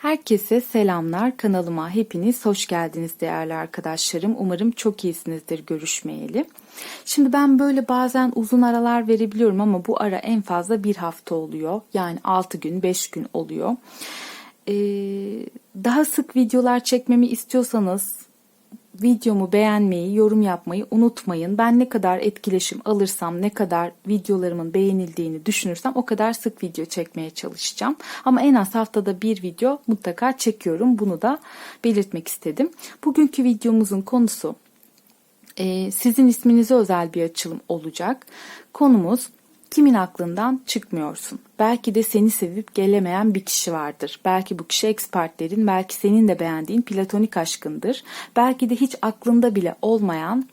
Herkese selamlar. Kanalıma hepiniz hoş geldiniz değerli arkadaşlarım. Umarım çok iyisinizdir görüşmeyeli. Şimdi ben böyle bazen uzun aralar verebiliyorum ama bu ara en fazla bir hafta oluyor. Yani 6 gün 5 gün oluyor. Ee, daha sık videolar çekmemi istiyorsanız videomu beğenmeyi, yorum yapmayı unutmayın. Ben ne kadar etkileşim alırsam, ne kadar videolarımın beğenildiğini düşünürsem o kadar sık video çekmeye çalışacağım. Ama en az haftada bir video mutlaka çekiyorum. Bunu da belirtmek istedim. Bugünkü videomuzun konusu e, sizin isminize özel bir açılım olacak. Konumuz kimin aklından çıkmıyorsun. Belki de seni sevip gelemeyen bir kişi vardır. Belki bu kişi ekspertlerin, belki senin de beğendiğin platonik aşkındır. Belki de hiç aklında bile olmayan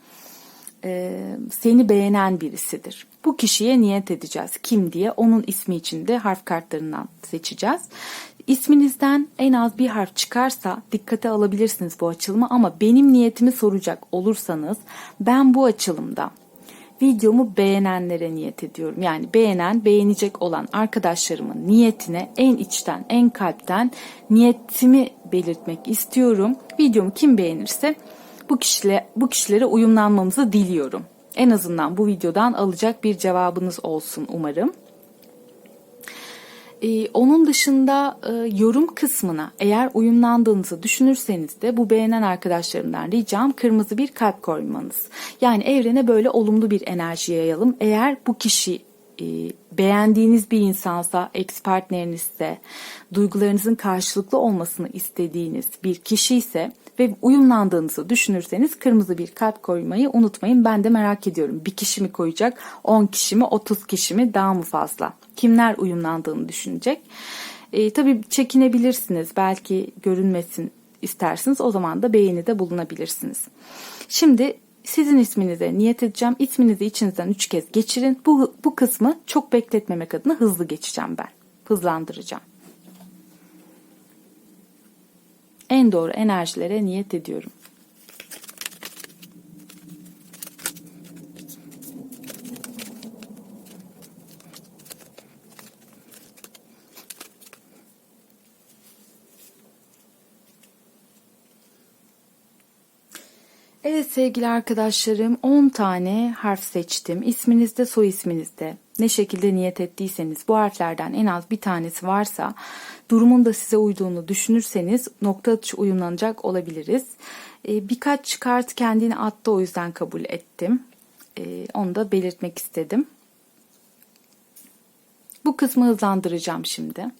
e, seni beğenen birisidir. Bu kişiye niyet edeceğiz. Kim diye onun ismi içinde harf kartlarından seçeceğiz. İsminizden en az bir harf çıkarsa dikkate alabilirsiniz bu açılımı ama benim niyetimi soracak olursanız ben bu açılımda videomu beğenenlere niyet ediyorum. Yani beğenen, beğenecek olan arkadaşlarımın niyetine en içten, en kalpten niyetimi belirtmek istiyorum. Videomu kim beğenirse bu kişilere, bu kişilere uyumlanmamızı diliyorum. En azından bu videodan alacak bir cevabınız olsun umarım. Ee, onun dışında e, yorum kısmına eğer uyumlandığınızı düşünürseniz de bu beğenen arkadaşlarımdan ricam kırmızı bir kalp koymanız. Yani evrene böyle olumlu bir enerji yayalım. Eğer bu kişi e, beğendiğiniz bir insansa, ex partnerinizse, duygularınızın karşılıklı olmasını istediğiniz bir kişi ise ve uyumlandığınızı düşünürseniz kırmızı bir kalp koymayı unutmayın. Ben de merak ediyorum. Bir kişi mi koyacak, 10 kişi mi, 30 kişi mi, daha mı fazla? Kimler uyumlandığını düşünecek? E, tabii çekinebilirsiniz. Belki görünmesin istersiniz. O zaman da beğeni de bulunabilirsiniz. Şimdi sizin isminize niyet edeceğim. İsminizi içinizden üç kez geçirin. Bu, bu kısmı çok bekletmemek adına hızlı geçeceğim ben. Hızlandıracağım. En doğru enerjilere niyet ediyorum. Evet sevgili arkadaşlarım 10 tane harf seçtim. İsminizde soy isminizde ne şekilde niyet ettiyseniz bu harflerden en az bir tanesi varsa durumun da size uyduğunu düşünürseniz nokta atışı uyumlanacak olabiliriz. Ee, birkaç kart kendini attı o yüzden kabul ettim. Ee, onu da belirtmek istedim. Bu kısmı hızlandıracağım şimdi.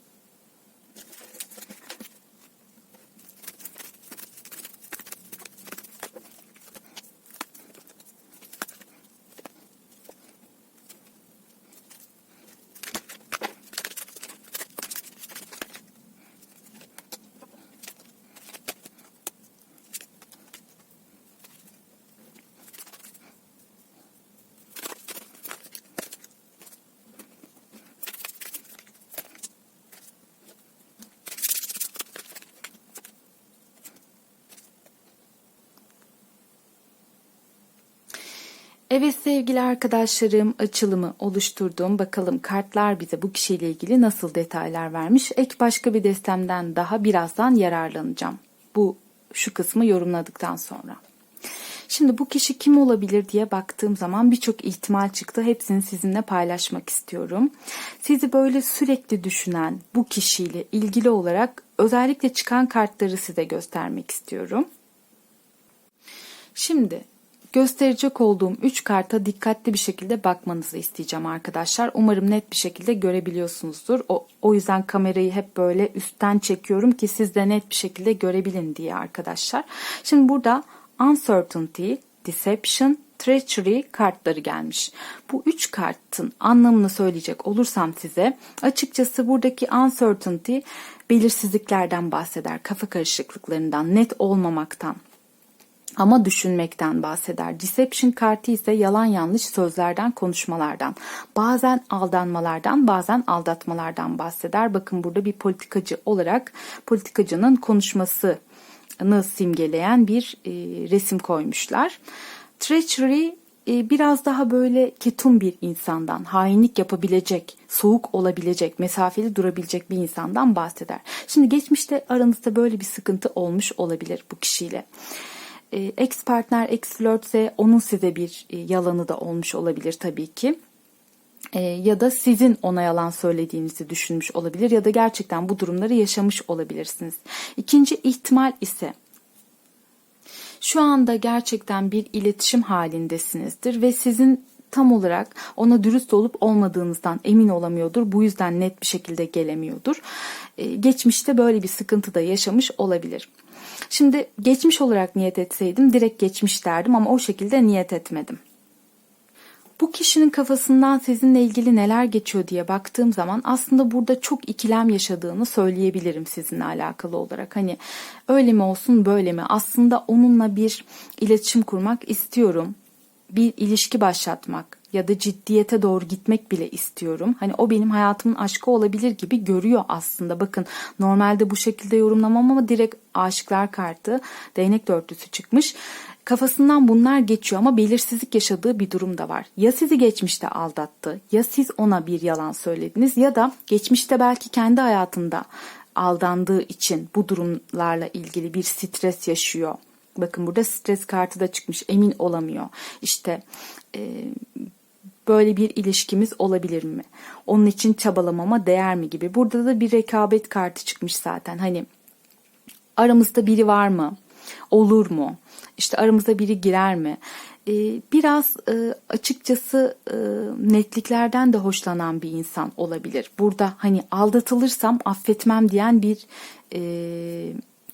Evet sevgili arkadaşlarım açılımı oluşturdum. Bakalım kartlar bize bu kişiyle ilgili nasıl detaylar vermiş. Ek başka bir destemden daha birazdan yararlanacağım. Bu şu kısmı yorumladıktan sonra. Şimdi bu kişi kim olabilir diye baktığım zaman birçok ihtimal çıktı. Hepsini sizinle paylaşmak istiyorum. Sizi böyle sürekli düşünen bu kişiyle ilgili olarak özellikle çıkan kartları size göstermek istiyorum. Şimdi gösterecek olduğum 3 karta dikkatli bir şekilde bakmanızı isteyeceğim arkadaşlar. Umarım net bir şekilde görebiliyorsunuzdur. O, o yüzden kamerayı hep böyle üstten çekiyorum ki siz de net bir şekilde görebilin diye arkadaşlar. Şimdi burada uncertainty, deception, treachery kartları gelmiş. Bu üç kartın anlamını söyleyecek olursam size açıkçası buradaki uncertainty belirsizliklerden bahseder, kafa karışıklıklarından, net olmamaktan, ama düşünmekten bahseder. Deception kartı ise yalan yanlış sözlerden, konuşmalardan, bazen aldanmalardan, bazen aldatmalardan bahseder. Bakın burada bir politikacı olarak politikacının konuşmasını simgeleyen bir e, resim koymuşlar. Treachery e, biraz daha böyle ketum bir insandan, hainlik yapabilecek, soğuk olabilecek, mesafeli durabilecek bir insandan bahseder. Şimdi geçmişte aranızda böyle bir sıkıntı olmuş olabilir bu kişiyle. E, ex partner, ex flörtse onun size bir e, yalanı da olmuş olabilir tabii ki. E, ya da sizin ona yalan söylediğinizi düşünmüş olabilir ya da gerçekten bu durumları yaşamış olabilirsiniz. İkinci ihtimal ise şu anda gerçekten bir iletişim halindesinizdir ve sizin tam olarak ona dürüst olup olmadığınızdan emin olamıyordur. Bu yüzden net bir şekilde gelemiyordur. Ee, geçmişte böyle bir sıkıntı da yaşamış olabilir. Şimdi geçmiş olarak niyet etseydim direkt geçmiş derdim ama o şekilde niyet etmedim. Bu kişinin kafasından sizinle ilgili neler geçiyor diye baktığım zaman aslında burada çok ikilem yaşadığını söyleyebilirim sizinle alakalı olarak. Hani öyle mi olsun böyle mi? Aslında onunla bir iletişim kurmak istiyorum. Bir ilişki başlatmak ya da ciddiyete doğru gitmek bile istiyorum. Hani o benim hayatımın aşkı olabilir gibi görüyor aslında. Bakın normalde bu şekilde yorumlamam ama direkt aşıklar kartı değnek dörtlüsü çıkmış. Kafasından bunlar geçiyor ama belirsizlik yaşadığı bir durum da var. Ya sizi geçmişte aldattı, ya siz ona bir yalan söylediniz ya da geçmişte belki kendi hayatında aldandığı için bu durumlarla ilgili bir stres yaşıyor. Bakın burada stres kartı da çıkmış. Emin olamıyor. İşte e, böyle bir ilişkimiz olabilir mi? Onun için çabalamama değer mi gibi. Burada da bir rekabet kartı çıkmış zaten. Hani aramızda biri var mı? Olur mu? İşte aramıza biri girer mi? Ee, biraz e, açıkçası e, netliklerden de hoşlanan bir insan olabilir. Burada hani aldatılırsam affetmem diyen bir e,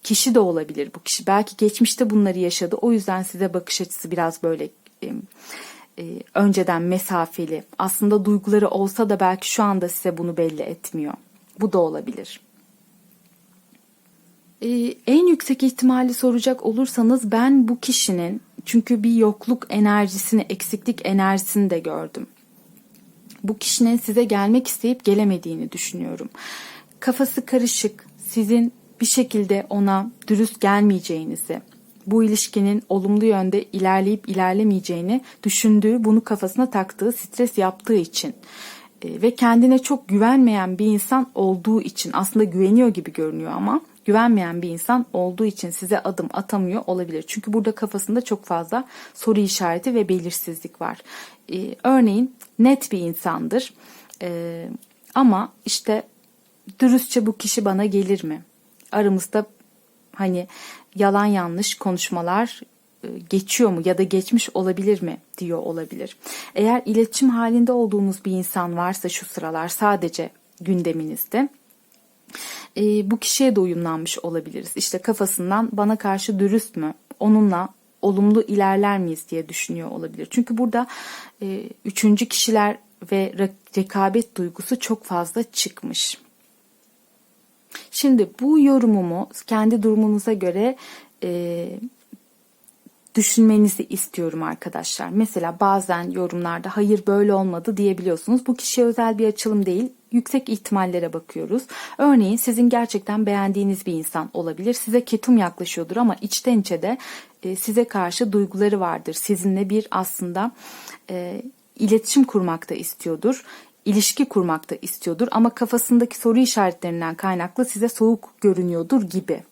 kişi de olabilir bu kişi. Belki geçmişte bunları yaşadı. O yüzden size bakış açısı biraz böyle önceden mesafeli. Aslında duyguları olsa da belki şu anda size bunu belli etmiyor. Bu da olabilir. Ee, en yüksek ihtimali soracak olursanız ben bu kişinin çünkü bir yokluk enerjisini, eksiklik enerjisini de gördüm. Bu kişinin size gelmek isteyip gelemediğini düşünüyorum. Kafası karışık, sizin bir şekilde ona dürüst gelmeyeceğinizi, bu ilişkinin olumlu yönde ilerleyip ilerlemeyeceğini düşündüğü, bunu kafasına taktığı, stres yaptığı için e, ve kendine çok güvenmeyen bir insan olduğu için aslında güveniyor gibi görünüyor ama güvenmeyen bir insan olduğu için size adım atamıyor olabilir. Çünkü burada kafasında çok fazla soru işareti ve belirsizlik var. Ee, örneğin net bir insandır ee, ama işte dürüstçe bu kişi bana gelir mi? Aramızda hani yalan yanlış konuşmalar e, geçiyor mu ya da geçmiş olabilir mi diyor olabilir. Eğer iletişim halinde olduğunuz bir insan varsa şu sıralar sadece gündeminizde e, bu kişiye de uyumlanmış olabiliriz. İşte kafasından bana karşı dürüst mü? Onunla olumlu ilerler miyiz diye düşünüyor olabilir. Çünkü burada e, üçüncü kişiler ve rekabet duygusu çok fazla çıkmış. Şimdi bu yorumumu kendi durumunuza göre e, düşünmenizi istiyorum arkadaşlar. Mesela bazen yorumlarda hayır böyle olmadı diyebiliyorsunuz. Bu kişiye özel bir açılım değil yüksek ihtimallere bakıyoruz. Örneğin sizin gerçekten beğendiğiniz bir insan olabilir. Size ketum yaklaşıyordur ama içten içe de e, size karşı duyguları vardır. Sizinle bir aslında e, iletişim kurmak da istiyordur ilişki kurmak da istiyordur ama kafasındaki soru işaretlerinden kaynaklı size soğuk görünüyordur gibi.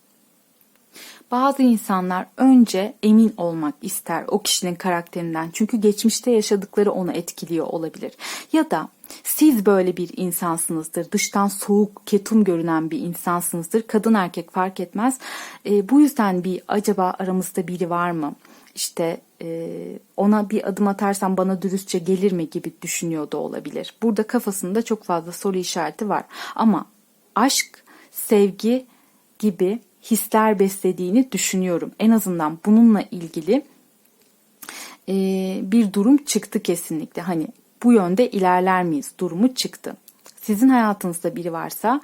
Bazı insanlar önce emin olmak ister o kişinin karakterinden çünkü geçmişte yaşadıkları onu etkiliyor olabilir. Ya da siz böyle bir insansınızdır. Dıştan soğuk, ketum görünen bir insansınızdır. Kadın erkek fark etmez. E, bu yüzden bir acaba aramızda biri var mı? İşte ona bir adım atarsam bana dürüstçe gelir mi gibi düşünüyor da olabilir. Burada kafasında çok fazla soru işareti var. Ama aşk, sevgi gibi hisler beslediğini düşünüyorum. En azından bununla ilgili e, bir durum çıktı kesinlikle. Hani bu yönde ilerler miyiz durumu çıktı. Sizin hayatınızda biri varsa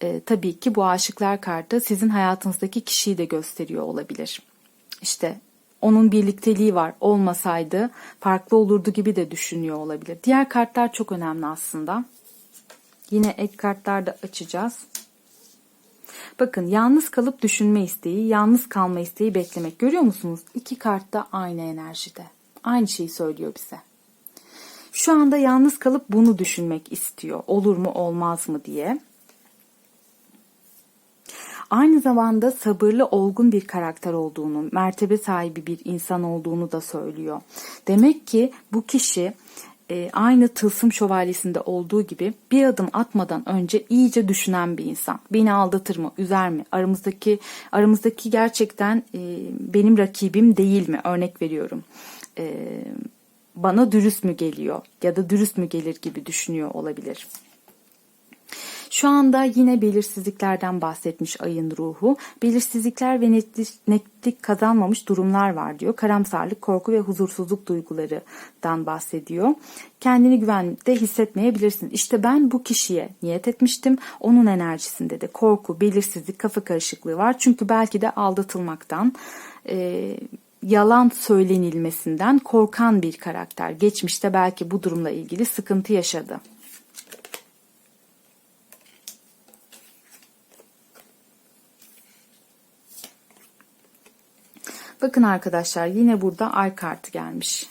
e, tabii ki bu aşıklar kartı sizin hayatınızdaki kişiyi de gösteriyor olabilir. İşte onun birlikteliği var olmasaydı farklı olurdu gibi de düşünüyor olabilir. Diğer kartlar çok önemli aslında. Yine ek kartlar da açacağız. Bakın yalnız kalıp düşünme isteği, yalnız kalma isteği beklemek. Görüyor musunuz? İki kart da aynı enerjide. Aynı şeyi söylüyor bize. Şu anda yalnız kalıp bunu düşünmek istiyor. Olur mu olmaz mı diye. Aynı zamanda sabırlı, olgun bir karakter olduğunu, mertebe sahibi bir insan olduğunu da söylüyor. Demek ki bu kişi e, aynı Tılsım Şövalyesi'nde olduğu gibi bir adım atmadan önce iyice düşünen bir insan. Beni aldatır mı, üzer mi? Aramızdaki aramızdaki gerçekten e, benim rakibim değil mi? Örnek veriyorum. E, bana dürüst mü geliyor ya da dürüst mü gelir gibi düşünüyor olabilir. Şu anda yine belirsizliklerden bahsetmiş ayın ruhu. Belirsizlikler ve netlik, netlik kazanmamış durumlar var diyor. Karamsarlık, korku ve huzursuzluk duygularından bahsediyor. Kendini güvende hissetmeyebilirsin. İşte ben bu kişiye niyet etmiştim. Onun enerjisinde de korku, belirsizlik, kafa karışıklığı var. Çünkü belki de aldatılmaktan, e, yalan söylenilmesinden korkan bir karakter. Geçmişte belki bu durumla ilgili sıkıntı yaşadı. Bakın arkadaşlar yine burada ay kartı gelmiş.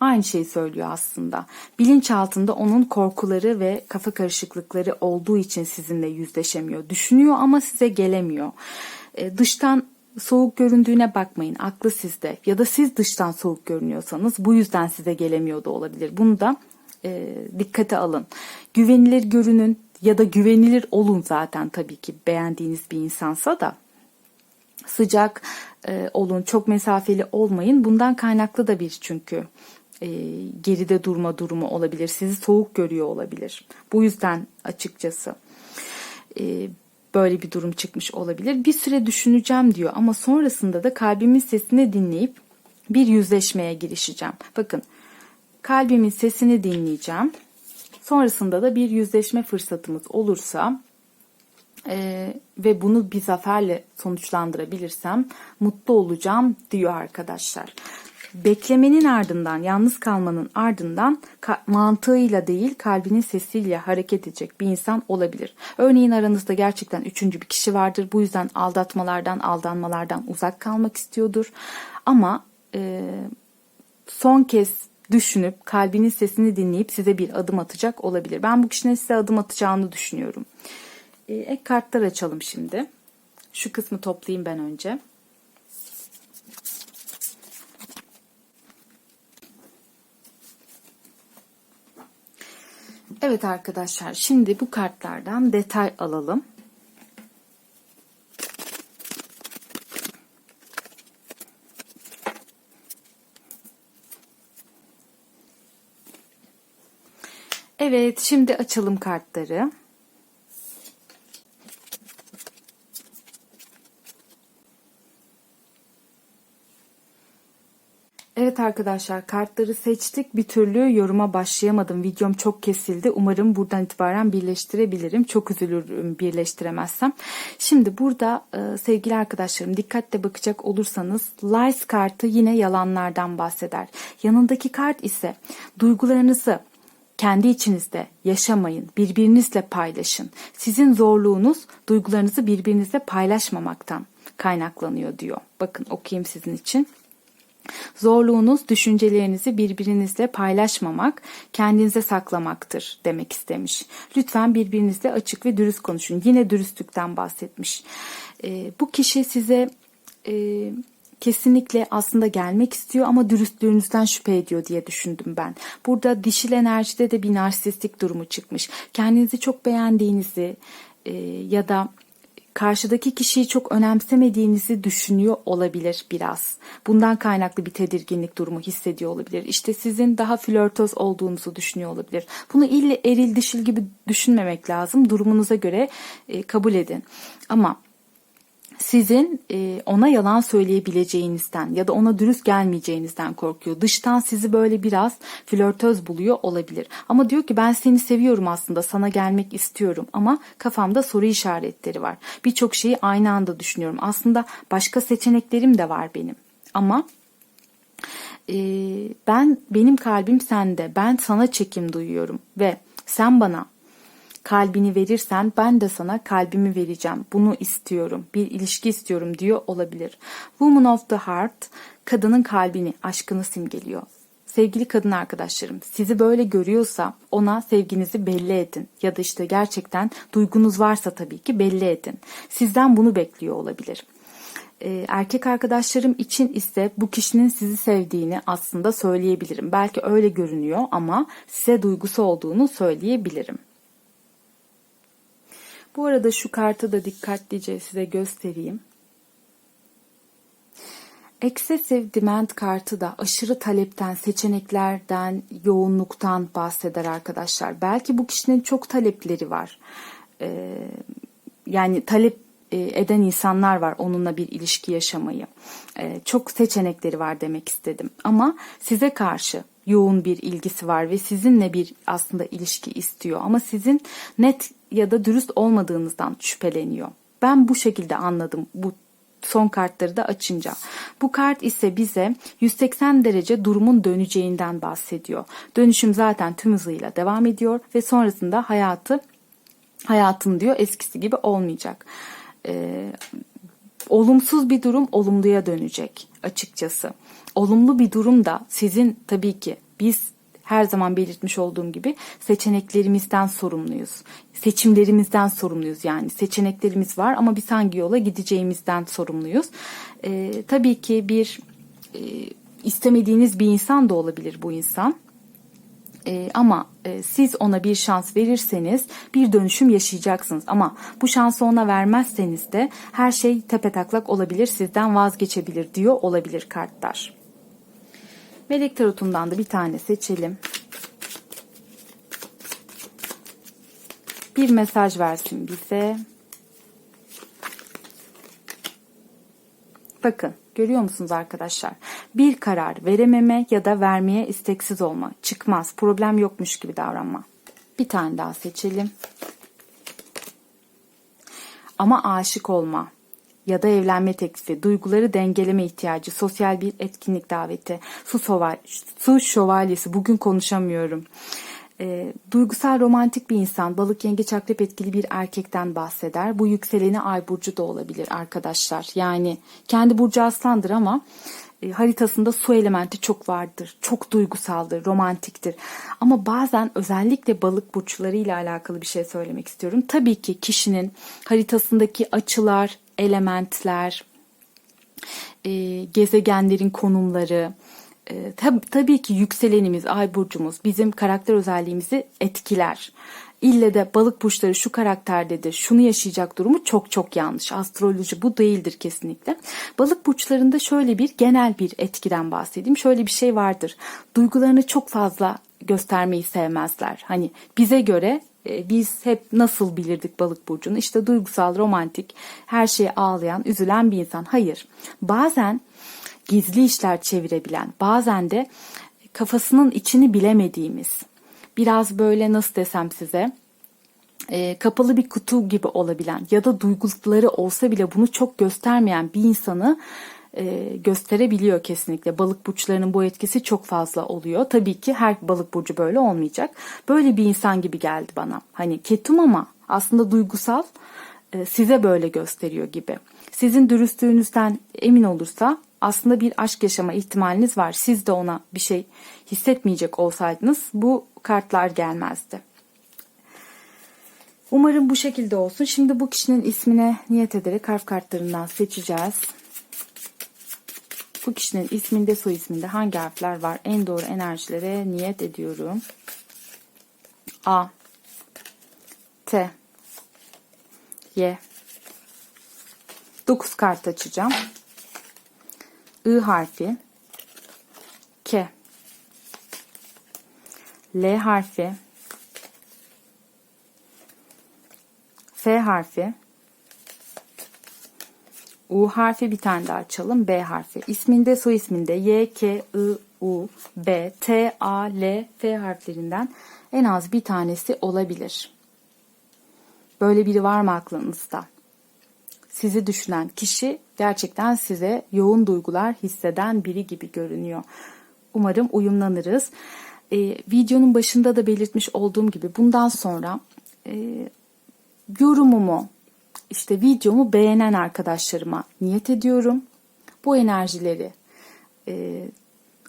Aynı şeyi söylüyor aslında. Bilinç altında onun korkuları ve kafa karışıklıkları olduğu için sizinle yüzleşemiyor. Düşünüyor ama size gelemiyor. E, dıştan soğuk göründüğüne bakmayın. Aklı sizde. Ya da siz dıştan soğuk görünüyorsanız bu yüzden size gelemiyor da olabilir. Bunu da e, dikkate alın. Güvenilir görünün ya da güvenilir olun zaten tabii ki beğendiğiniz bir insansa da sıcak e, olun, çok mesafeli olmayın. Bundan kaynaklı da bir çünkü e, geride durma durumu olabilir. Sizi soğuk görüyor olabilir. Bu yüzden açıkçası e, böyle bir durum çıkmış olabilir. Bir süre düşüneceğim diyor ama sonrasında da kalbimin sesini dinleyip bir yüzleşmeye girişeceğim. Bakın kalbimin sesini dinleyeceğim. Sonrasında da bir yüzleşme fırsatımız olursa e, ve bunu bir zaferle sonuçlandırabilirsem mutlu olacağım diyor arkadaşlar. Beklemenin ardından, yalnız kalmanın ardından mantığıyla değil kalbinin sesiyle hareket edecek bir insan olabilir. Örneğin aranızda gerçekten üçüncü bir kişi vardır. Bu yüzden aldatmalardan, aldanmalardan uzak kalmak istiyordur. Ama e, son kez düşünüp kalbinin sesini dinleyip size bir adım atacak olabilir. Ben bu kişinin size adım atacağını düşünüyorum. E, ek kartlar açalım şimdi. Şu kısmı toplayayım ben önce. Evet arkadaşlar şimdi bu kartlardan detay alalım. Evet şimdi açalım kartları. Arkadaşlar kartları seçtik. Bir türlü yoruma başlayamadım. Videom çok kesildi. Umarım buradan itibaren birleştirebilirim. Çok üzülürüm birleştiremezsem. Şimdi burada e, sevgili arkadaşlarım dikkatle bakacak olursanız Lies kartı yine yalanlardan bahseder. Yanındaki kart ise duygularınızı kendi içinizde yaşamayın, birbirinizle paylaşın. Sizin zorluğunuz duygularınızı birbirinizle paylaşmamaktan kaynaklanıyor diyor. Bakın okuyayım sizin için. Zorluğunuz düşüncelerinizi birbirinizle paylaşmamak, kendinize saklamaktır demek istemiş. Lütfen birbirinizle açık ve dürüst konuşun. Yine dürüstlükten bahsetmiş. E, bu kişi size e, kesinlikle aslında gelmek istiyor ama dürüstlüğünüzden şüphe ediyor diye düşündüm ben. Burada dişil enerjide de bir narsistik durumu çıkmış. Kendinizi çok beğendiğinizi e, ya da karşıdaki kişiyi çok önemsemediğinizi düşünüyor olabilir biraz. Bundan kaynaklı bir tedirginlik durumu hissediyor olabilir. İşte sizin daha flörtöz olduğunuzu düşünüyor olabilir. Bunu ille eril dişil gibi düşünmemek lazım. Durumunuza göre e, kabul edin. Ama sizin e, ona yalan söyleyebileceğinizden ya da ona dürüst gelmeyeceğinizden korkuyor. Dıştan sizi böyle biraz flörtöz buluyor olabilir. Ama diyor ki ben seni seviyorum aslında sana gelmek istiyorum ama kafamda soru işaretleri var. Birçok şeyi aynı anda düşünüyorum. Aslında başka seçeneklerim de var benim. Ama e, ben benim kalbim sende. Ben sana çekim duyuyorum ve sen bana kalbini verirsen ben de sana kalbimi vereceğim. Bunu istiyorum. Bir ilişki istiyorum diyor olabilir. Woman of the Heart kadının kalbini, aşkını simgeliyor. Sevgili kadın arkadaşlarım, sizi böyle görüyorsa ona sevginizi belli edin. Ya da işte gerçekten duygunuz varsa tabii ki belli edin. Sizden bunu bekliyor olabilir. Ee, erkek arkadaşlarım için ise bu kişinin sizi sevdiğini aslında söyleyebilirim. Belki öyle görünüyor ama size duygusu olduğunu söyleyebilirim. Bu arada şu kartı da dikkatlice size göstereyim. Excessive demand kartı da aşırı talepten, seçeneklerden, yoğunluktan bahseder arkadaşlar. Belki bu kişinin çok talepleri var. Ee, yani talep eden insanlar var onunla bir ilişki yaşamayı. Ee, çok seçenekleri var demek istedim. Ama size karşı yoğun bir ilgisi var ve sizinle bir aslında ilişki istiyor. Ama sizin net ya da dürüst olmadığınızdan şüpheleniyor. Ben bu şekilde anladım bu son kartları da açınca. Bu kart ise bize 180 derece durumun döneceğinden bahsediyor. Dönüşüm zaten tüm hızıyla devam ediyor ve sonrasında hayatı hayatın diyor eskisi gibi olmayacak. Ee, olumsuz bir durum olumluya dönecek açıkçası. Olumlu bir durum da sizin tabii ki biz her zaman belirtmiş olduğum gibi seçeneklerimizden sorumluyuz. Seçimlerimizden sorumluyuz yani. Seçeneklerimiz var ama biz hangi yola gideceğimizden sorumluyuz. Ee, tabii ki bir e, istemediğiniz bir insan da olabilir bu insan. E, ama e, siz ona bir şans verirseniz bir dönüşüm yaşayacaksınız. Ama bu şansı ona vermezseniz de her şey tepetaklak olabilir, sizden vazgeçebilir diyor olabilir kartlar. Melek tarotundan da bir tane seçelim. Bir mesaj versin bize. Bakın görüyor musunuz arkadaşlar? Bir karar verememe ya da vermeye isteksiz olma. Çıkmaz. Problem yokmuş gibi davranma. Bir tane daha seçelim. Ama aşık olma ya da evlenme teklifi, duyguları dengeleme ihtiyacı, sosyal bir etkinlik daveti, su, soval, su şövalyesi, bugün konuşamıyorum. E, duygusal romantik bir insan, balık yengeç akrep etkili bir erkekten bahseder. Bu yükseleni ay burcu da olabilir arkadaşlar. Yani kendi burcu aslandır ama haritasında su elementi çok vardır. Çok duygusaldır, romantiktir. Ama bazen özellikle balık burçlarıyla alakalı bir şey söylemek istiyorum. Tabii ki kişinin haritasındaki açılar, elementler, e, gezegenlerin konumları, e, tab- tabii ki yükselenimiz, ay burcumuz bizim karakter özelliğimizi etkiler. İlle de balık burçları şu karakterdedir, şunu yaşayacak durumu çok çok yanlış. Astroloji bu değildir kesinlikle. Balık burçlarında şöyle bir genel bir etkiden bahsedeyim. Şöyle bir şey vardır. Duygularını çok fazla göstermeyi sevmezler. Hani bize göre e, biz hep nasıl bilirdik balık burcunu? İşte duygusal, romantik, her şeye ağlayan, üzülen bir insan. Hayır. Bazen gizli işler çevirebilen, bazen de kafasının içini bilemediğimiz, biraz böyle nasıl desem size, e, kapalı bir kutu gibi olabilen ya da duyguları olsa bile bunu çok göstermeyen bir insanı e, gösterebiliyor kesinlikle. Balık burçlarının bu etkisi çok fazla oluyor. Tabii ki her balık burcu böyle olmayacak. Böyle bir insan gibi geldi bana. Hani ketum ama aslında duygusal e, size böyle gösteriyor gibi. Sizin dürüstlüğünüzden emin olursa aslında bir aşk yaşama ihtimaliniz var. Siz de ona bir şey hissetmeyecek olsaydınız bu kartlar gelmezdi. Umarım bu şekilde olsun. Şimdi bu kişinin ismine niyet ederek harf kartlarından seçeceğiz. Bu kişinin isminde soy isminde hangi harfler var? En doğru enerjilere niyet ediyorum. A T Y 9 kart açacağım. I harfi K L harfi F harfi U harfi bir tane daha açalım. B harfi. İsminde soy isminde Y, K, I, U, B, T, A, L, F harflerinden en az bir tanesi olabilir. Böyle biri var mı aklınızda? Sizi düşünen kişi gerçekten size yoğun duygular hisseden biri gibi görünüyor. Umarım uyumlanırız. Ee, videonun başında da belirtmiş olduğum gibi bundan sonra e, yorumumu, işte videomu beğenen arkadaşlarıma niyet ediyorum. Bu enerjileri e,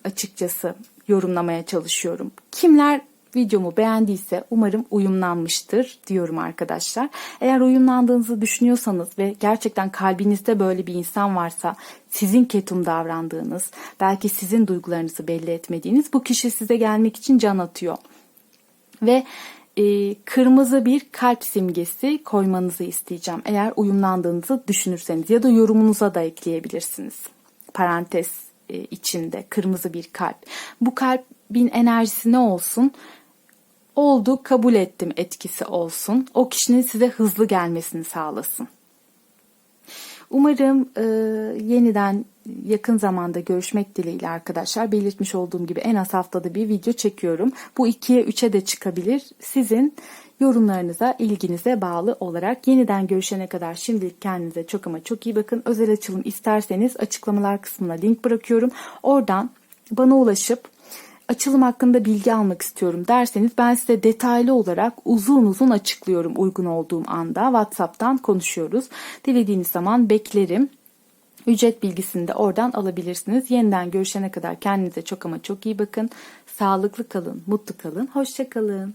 açıkçası yorumlamaya çalışıyorum. Kimler videomu beğendiyse umarım uyumlanmıştır diyorum arkadaşlar. Eğer uyumlandığınızı düşünüyorsanız ve gerçekten kalbinizde böyle bir insan varsa sizin ketum davrandığınız, belki sizin duygularınızı belli etmediğiniz bu kişi size gelmek için can atıyor. Ve e, kırmızı bir kalp simgesi koymanızı isteyeceğim. Eğer uyumlandığınızı düşünürseniz ya da yorumunuza da ekleyebilirsiniz. Parantez e, içinde kırmızı bir kalp. Bu kalbin enerjisi ne olsun? Oldu, kabul ettim etkisi olsun. O kişinin size hızlı gelmesini sağlasın. Umarım e, yeniden yakın zamanda görüşmek dileğiyle arkadaşlar. Belirtmiş olduğum gibi en az haftada bir video çekiyorum. Bu 2'ye 3'e de çıkabilir. Sizin yorumlarınıza, ilginize bağlı olarak yeniden görüşene kadar şimdilik kendinize çok ama çok iyi bakın. Özel açılım isterseniz açıklamalar kısmına link bırakıyorum. Oradan bana ulaşıp açılım hakkında bilgi almak istiyorum derseniz ben size detaylı olarak uzun uzun açıklıyorum uygun olduğum anda. WhatsApp'tan konuşuyoruz. Dilediğiniz zaman beklerim. Ücret bilgisini de oradan alabilirsiniz. Yeniden görüşene kadar kendinize çok ama çok iyi bakın. Sağlıklı kalın, mutlu kalın, hoşça kalın.